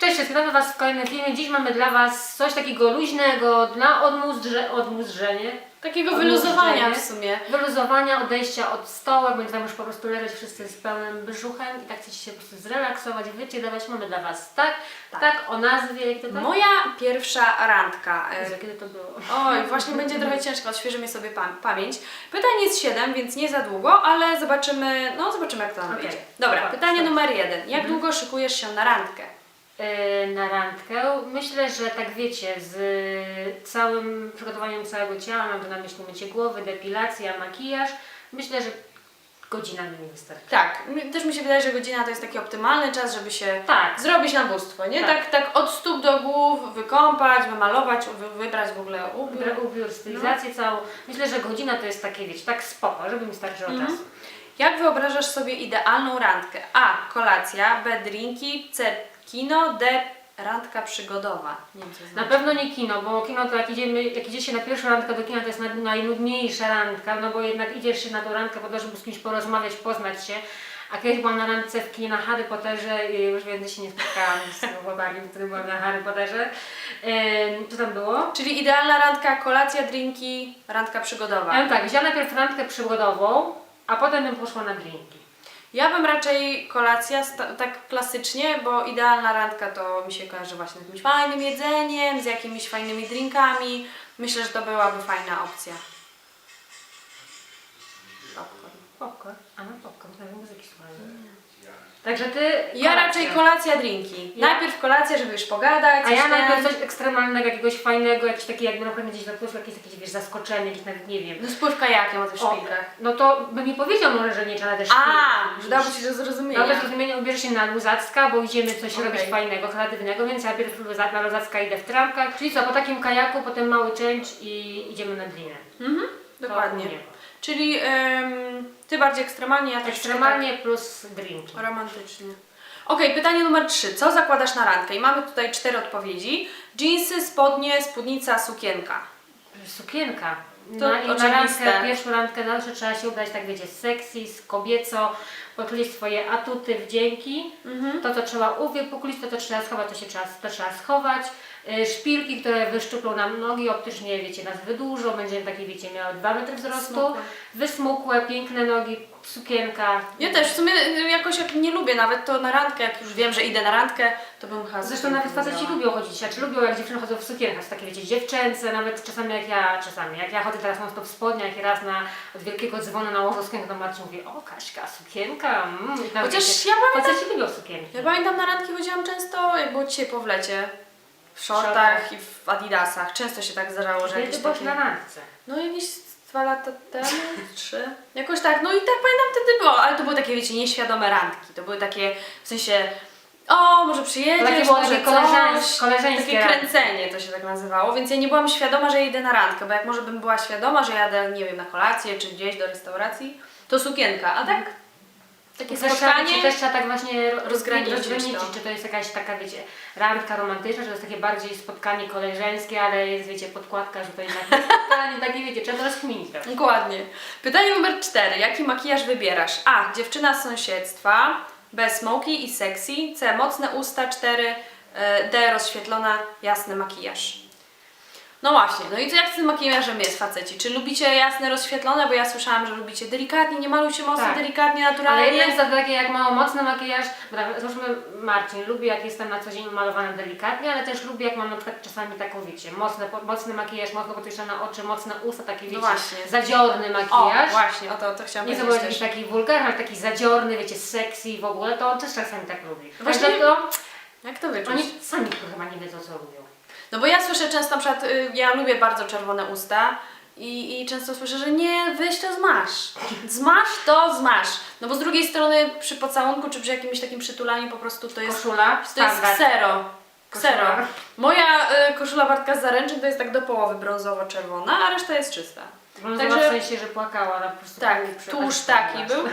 Cześć, witamy Was w kolejnym filmie. Dziś mamy dla Was coś takiego luźnego, dla odmózdrze, odmózdrzenie, Takiego wyluzowania w sumie. wyluzowania, odejścia od stołu, będziemy tam już po prostu leżeć wszyscy z pełnym brzuchem i tak chcecie się po prostu zrelaksować, wychillować. Mamy dla Was tak, tak, o nazwie, jak to tak? Moja pierwsza randka. e, Jezu, kiedy to było? Oj, właśnie będzie trochę ciężko, odświeży mi sobie pam- pamięć. Pytań jest 7, więc nie za długo, ale zobaczymy, no zobaczymy jak to nam Okej. wyjdzie. Dobra, Dobra, pytanie numer jeden. Jak długo szykujesz się na randkę? Yy, na randkę. Myślę, że tak wiecie, z całym przygotowaniem całego ciała, mam tu na myśli mycie głowy, depilacja, makijaż, myślę, że godzina mi nie wystarczy. Tak, mi- też mi się wydaje, że godzina to jest taki optymalny czas, żeby się Tak, zrobić na bóstwo, nie? Tak. Tak, tak od stóp do głów, wykąpać, wymalować, wy, wybrać w ogóle ubiór. Ubiór, stylizację całą. Myślę, że godzina to jest takie, wiecie, tak spoko, żeby mi starczyło Mhm. czasu. Jak wyobrażasz sobie idealną randkę? A. Kolacja, B. Drinki, C. Kino, D. Randka przygodowa. Nie wiem, co to Na znaczy. pewno nie kino, bo kino to jak idziemy, jak idzie się na pierwszą randkę do kina, to jest naj- najnudniejsza randka, no bo jednak idziesz się na tą randkę po to, żeby z kimś porozmawiać, poznać się. A kiedyś byłam na randce w kinie na Harry Potterze i już więcej się nie spotkałam z chłopami, który byłam na Harry Potterze. Ym, co tam było? Czyli idealna randka, kolacja, drinki, randka przygodowa. Ja tak, wzięłam najpierw randkę przygodową, a potem bym poszła na drinki. Ja bym raczej kolacja tak klasycznie, bo idealna randka to mi się kojarzy właśnie z jakimś fajnym jedzeniem, z jakimiś fajnymi drinkami. Myślę, że to byłaby fajna opcja. Popcorn. Popcorn? A no popcorn, to muzyki słuchajmy. Także ty. Ja kolacja. raczej kolacja, drinki. Ja- Najpierw kolacja, żeby już pogadać. A ja najpierw coś ekstremalnego, jakiegoś fajnego, jakiś taki jakby na przykład gdzieś zaproszł jakieś jakieś wiesz, zaskoczenie, jakieś nawet nie wiem. No spływ kajakiem o tych szpilkach. No to by mi powiedział może, że nie trzeba też A, że dałoby ci do zrozumienia. No to zrozumienie ubierze się na luzacka, bo idziemy coś Okej. robić fajnego, kreatywnego, więc ja najpierw na luzacka idę w trampkach. Czyli co, po takim kajaku, potem mały change i idziemy na drinę. Mhm, dokładnie. Czyli em, ty bardziej ekstremalnie, ja też Ekstremalnie plus drinki. tak romantycznie. Okej, pytanie numer 3. Co zakładasz na randkę? I mamy tutaj cztery odpowiedzi. Jeansy, spodnie, spódnica, sukienka. Sukienka. To na, i na oczywiste. randkę, pierwszą randkę zawsze trzeba się ubrać tak wiecie, sexy, kobieco, poczuć swoje atuty, wdzięki. Mhm. To, co trzeba uwypuklić, to, co trzeba schować, to się trzeba, to trzeba schować. Y, Szpilki, które wyszczuplą nam nogi, optycznie, wiecie, nas wydłużą, będziemy takie, wiecie, miały 2 metry wzrostu, Smukłe. wysmukłe, piękne nogi, sukienka. Ja też, w sumie y, jakoś jak nie lubię nawet to na randkę, jak już wiem, że idę na randkę, to bym chyba Zresztą nawet faceci lubią chodzić, a czy lubią jak dziewczyny chodzą w sukienkach, takie wiecie, dziewczęce, nawet czasami jak ja, czasami jak ja chodzę teraz mocno w spodniach i raz na, od wielkiego dzwonu nałożę sukienkę, to Marcin mówi, o Kaśka, sukienka, mm. I tam, Chociaż wiecie, ja pamiętam, Faceci lubią sukienki. ja pamiętam na randki chodziłam często, jak było dzisiaj po wlecie. W shortach i w adidasach. Często się tak zdarzało, że Kiedy jakieś byłaś takie... na randce? No jakieś dwa lata temu, trzy. Jakoś tak, no i tak pamiętam wtedy było, ale to były takie, wiecie, nieświadome randki. To były takie, w sensie, o, może przyjedziesz, Takie było może takie coś. koleżeńskie, koleżeńskie Takie randki. kręcenie to się tak nazywało, więc ja nie byłam świadoma, że idę na randkę, bo jak może bym była świadoma, że jadę, nie wiem, na kolację czy gdzieś do restauracji, to sukienka, a tak takie spotkanie... czy też trzeba tak właśnie ro- rozgraniczyć rozgraniczyć, to. czy to jest jakaś taka, wiecie, randka romantyczna, czy to jest takie bardziej spotkanie koleżeńskie, ale jest, wiecie, podkładka, że to jednak jest spotkanie, takie, wiecie, trzeba to rozkminić trochę. Dokładnie. Pytanie numer cztery. Jaki makijaż wybierasz? A. Dziewczyna z sąsiedztwa. B. Smoky i sexy. C. Mocne usta. 4. D. Rozświetlona, jasny makijaż. No właśnie, no i co jak z tym makijażem jest faceci? Czy lubicie jasne, rozświetlone? Bo ja słyszałam, że lubicie delikatnie, nie malujcie mocno, Tak. delikatnie, Ale naturalnie. jednak za takie jak mało mocny makijaż, prawda, załóżmy Marcin lubi jak jestem na co dzień malowana delikatnie, ale też lubi jak mam na przykład czasami taką, wiecie, mocny, mocny makijaż, mocno podkreślone oczy, mocne usta, taki, wiecie, właśnie. zadziorny O, makijaż. właśnie, o to, to chciałam Nie to powiedzieć jakiś też. taki wulgarny, ale taki zadziorny, wiecie, sexy w ogóle, to on też czasami tak lubi. Właśnie- to Jak to wyczuć? oni sami chyba nie wiedzą co lubią. No bo ja słyszę często na przykład, y, ja lubię bardzo czerwone usta i, i często słyszę, że nie, weź to zmasz. Zmasz to zmasz. No bo z drugiej strony przy pocałunku czy przy jakimś takim przytulaniu po prostu to jest, Koszula, to jest standard. ksero. Ksero. Koszula. Moja y, koszula Bartka z zaręczyn to jest tak do połowy brązowo-czerwona, a reszta jest czysta. Brązowa Także- w sensie, że płakała na po prostu. Tak, tłuszcz taki był.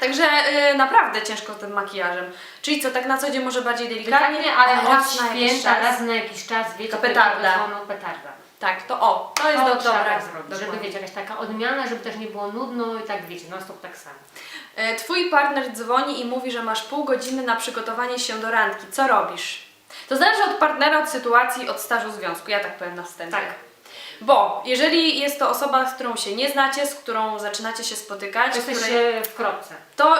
Także y, naprawdę ciężko z tym makijażem. Czyli co, tak na co dzień może bardziej delikatnie, Delikatnie, ale raz na jakiś święta, czas. raz na jakiś czas, wiecie, To petarda. petarda. Tak, to o, to jest do, trzeba dobra. tak zrobić, żeby dokładnie. wiecie, jakaś taka odmiana, żeby też nie było nudno i tak wiecie, non stop tak samo. E, Twój partner dzwoni i mówi, że masz pół godziny na przygotowanie się do randki. Co robisz? To zależy od partnera, od sytuacji, od stażu związku. Ja tak powiem na wstępie. Tak. Bo jeżeli jest to osoba, z którą się nie znacie, z którą zaczynacie się spotykać, której, Jesteście w kropce. to,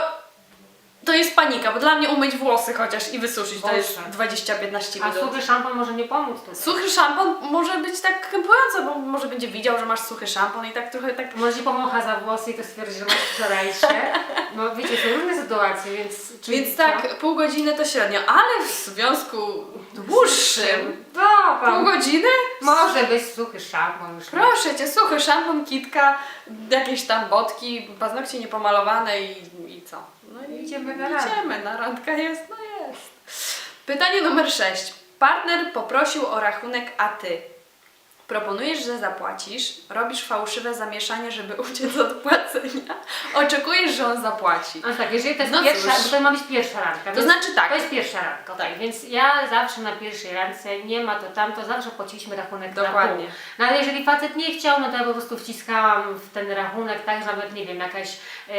to jest panika, bo dla mnie umyć włosy chociaż i wysuszyć to jest Boże. 20-15 A minut. suchy szampon może nie pomóc tutaj. Suchy szampon może być tak krępujący, bo może będzie widział, że masz suchy szampon i tak trochę tak... Może ci pomocha za włosy i to stwierdzi, że masz wczorajsze. No wiecie, są różne sytuacje, więc... czy- Więc tak, pół godziny to średnio, ale w związku dłuższym, No, pół pan. godziny? Może być suchy szampon już. Proszę Cię, suchy szampon, kitka, jakieś tam botki, paznokcie niepomalowane i, i co? No i Idziemy na randkę. Idziemy, na randka jest, no jest. Pytanie numer 6. Partner poprosił o rachunek, a Ty proponujesz, że zapłacisz, robisz fałszywe zamieszanie, żeby uciec od płacenia, oczekujesz, że on zapłaci. A tak, jeżeli to jest No pierwsza, cóż. bo to ma być pierwsza randka. To więc znaczy tak. To jest pierwsza randka, tak. Więc ja zawsze na pierwszej randce, nie ma to tamto, zawsze płaciliśmy rachunek na Dokładnie. pół. No ale jeżeli facet nie chciał, no to ja po prostu wciskałam w ten rachunek, tak, że nawet, nie wiem, jakaś, e,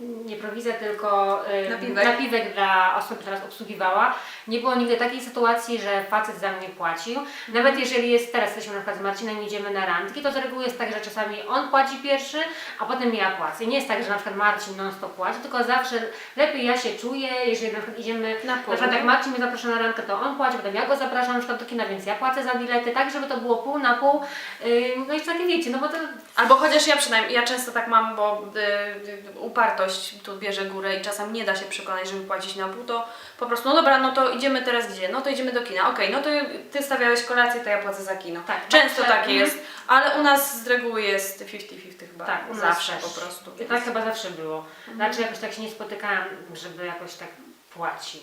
nie prowizja, tylko e, Napiwek. napiwek dla osób, która nas obsługiwała. Nie było nigdy takiej sytuacji, że facet za mnie płacił. Nawet jeżeli jest, teraz jesteśmy na przykład z Marcinem, idziemy na randki, to z reguły jest tak, że czasami on płaci pierwszy, a potem ja płacę. I nie jest tak, że na przykład Marcin non stop płaci, tylko zawsze lepiej ja się czuję, jeżeli na przykład idziemy, Na na, przykład jak. Marcin mnie zaprasza na randkę, to on płaci, potem ja go zapraszam na przykład do kina, więc ja płacę za bilety, tak żeby to było pół na pół. Yy, no i takie wiecie, no bo to Albo chociaż ja przynajmniej, ja często tak mam, bo y, y, upartość tu bierze górę i czasem nie da się przekonać, żeby płacić na pół, to po prostu, no dobra, no to idziemy teraz gdzie? No to idziemy do kina. Okej, no to ty stawiałeś kolację, to ja płacę za kino. Tak, Często zawsze. takie jest, ale u nas z reguły jest 50-50 chyba. Tak, u nas zawsze też. po prostu. I tak chyba zawsze było. Znaczy jakoś tak się nie spotykałam, żeby jakoś tak płacił.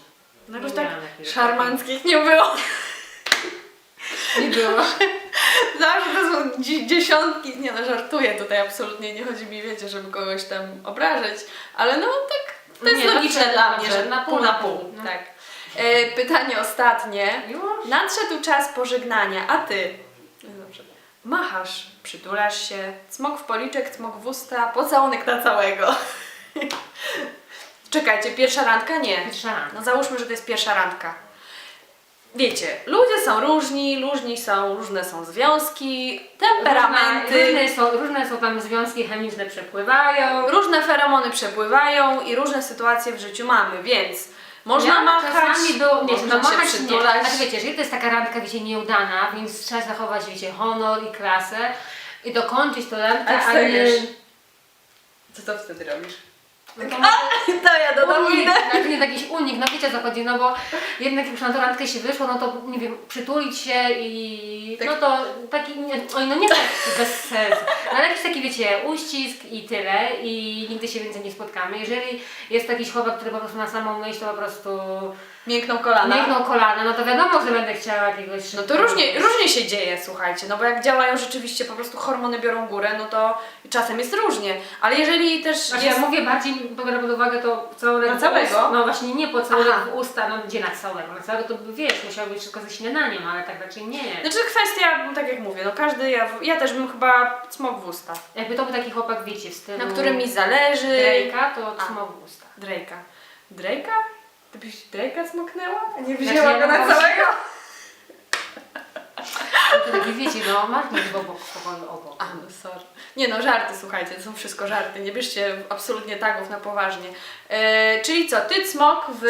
No jakoś Nie tak miałam szarmanckich nie było. Nie było. Zawsze to są dzi- dziesiątki, nie no żartuję tutaj absolutnie, nie chodzi mi wiecie, żeby kogoś tam obrażać, ale no tak, to jest Nie, logiczne dla dobrze, mnie, że na pół, na pół. no. Tak. E, pytanie ostatnie. Już? Nadszedł czas pożegnania, a ty machasz, przytulasz się, cmok w policzek, cmok w usta, pocałunek na całego. Czekajcie, pierwsza randka? Nie. Pierwsza randka. No załóżmy, że to jest pierwsza randka. Wiecie, ludzie są różni, różni są, różne są związki, temperamenty, Różne, różne, są, różne są tam związki chemiczne przepływają. różne feromony przepływają i różne sytuacje w życiu mamy, więc można ja machać, czasami było, nie, można no się machać nie. przytulać. Tak wiecie, jeżeli to jest taka randka, wiecie, nieudana, więc trzeba zachować, wiecie, honor i klasę i dokończyć A randkę, jak a nie... Co to wtedy robisz? To To ja do domu Unik, idę. nie jakiś unik, no wiecie o co chodzi, no bo jednak już na tę randkę się wyszło, no to nie wiem, przytulić się i Tak. no to taki, nie, oj no nie tak bez sensu, no ale jakiś taki wiecie, uścisk i tyle i nigdy się więcej nie spotkamy. Jeżeli jest jakiś chłopak, który po prostu na samą myśl to po prostu Miękną kolana. miękną kolana, no to wiadomo, że będę chciała jakiegoś No to różnie, różnie się dzieje, słuchajcie, no bo jak działają rzeczywiście po prostu hormony biorą górę, no to czasem jest różnie, ale jeżeli też Znaczy jest... ja mówię bardziej, biorę pod uwagę to całunek Na całego? No właśnie nie pocałunek Aha. w usta, no gdzie na całego, na całego to by, wiesz, musiało być wszystko ze śniadaniem, ale tak raczej nie. Znaczy kwestia, tak jak mówię, no każdy, ja, ja też bym chyba cmok w usta, Jakby to był taki chłopak, wiecie, w stylu na którym mi zależy... Drake'a, to A. smok w usta. Drake'a. Drake'a? Ty byś Drake'a smoknęła? A nie Znaczy, wzięła ja go na całego? No to taki, wiecie, no Martin jest obok, pokoju obok. A, no sorry. Nie no, żarty, słuchajcie, to są wszystko żarty, nie bierzcie absolutnie tagów na poważnie. E, czyli co, ty cmok w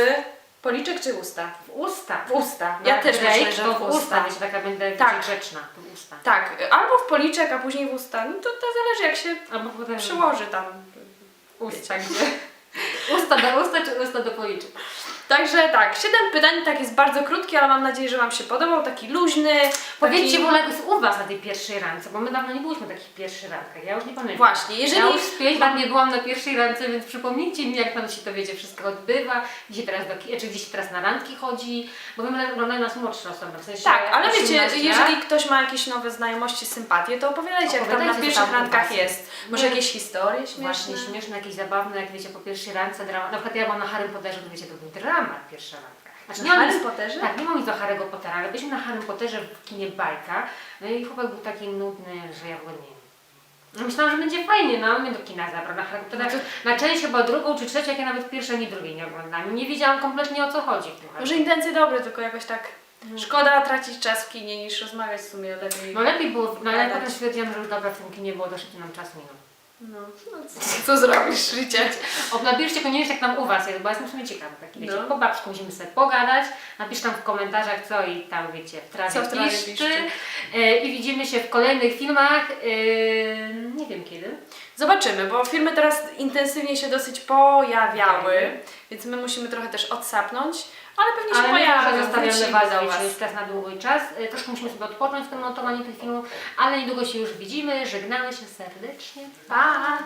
policzek czy usta? W usta. W usta. Ja Jak też myślę, że w usta. wiecie, taka będę Tak. tak. grzeczna, w usta. Tak, albo w policzek, a później w usta. No to, to zależy jak się Albo potem przyłoży tam. usta? Usta do usta czy usta do policzek? Także tak, siedem pytań, tak jest bardzo krótki, ale mam nadzieję, że Wam się podobał, taki luźny. Powiedzcie taki... w ogóle, jak jest u Was na tej pierwszej randce, bo my dawno nie byliśmy takich pierwszych randkach, ja już nie pamiętam. Właśnie, jeżeli... Ja już z 5 lat nie byłam na pierwszej randce, więc przypomnijcie mi, jak tam się to wiecie, wszystko odbywa, gdzie się teraz do, czy gdzie się teraz na randki chodzi, bo my oglądają nas młodsze osoby, w sensie Tak, ale wiecie, 18 lat. jeżeli ktoś ma jakieś nowe znajomości, sympatie, to opowiadajcie, jak tam na pierwszych tam randkach jest. Może jakieś historie Właśnie śmieszne? śmieszne, jakieś zabawne, jak wiecie, po pierwszej randce drama. Na przykład ja byłam na Harry Potterze, to wiecie, to był dramat pierwsza randka. Znaczy, Na nie mam Harry nic- Potterze? Tak, nie mam nic do Harry'ego Pottera, ale byliśmy na Harry Potterze w kinie bajka, no i chłopak był taki nudny, że ja w ogóle nie wiem. No Myślałam, że będzie fajnie, no on mnie do kina zabrał na Harry Pottera. Na część chyba drugą czy trzecią, jak ja nawet pierwszej ani drugiej nie oglądałam. Nie wiedziałam kompletnie o co chodzi w tym Harry Może intencje dobre, tylko jakoś tak... Szkoda tracić czas w kinie niż rozmawiać w sumie lepiej. No lepiej było, no ale Gadać. potem stwierdziłam, że już dobra w tym kinie było, doszedł nam czas minął. No, no co, co zrobisz, życie? O, napiszcie koniecznie jak tam u Was jest, bo jestem w sumie ciekawa. Taki, wiecie, No. po babsku musimy sobie pogadać. Napiszcie tam w komentarzach co i tam wiecie, w trawie, Co w trawie piszczy. piszczy. E, I widzimy się w kolejnych filmach. E, nie wiem kiedy. Zobaczymy, bo filmy teraz intensywnie się dosyć pojawiały, więc my musimy trochę też odsapnąć, ale pewnie się Ale my pojawią, zawsze zostawiamy wrócimy Was, wiecie, Was. czas na długi czas. E, Troszkę musimy sobie odpocząć w tym montowaniu tych filmów, ale niedługo się już widzimy. Żegnamy się serdecznie. Pa!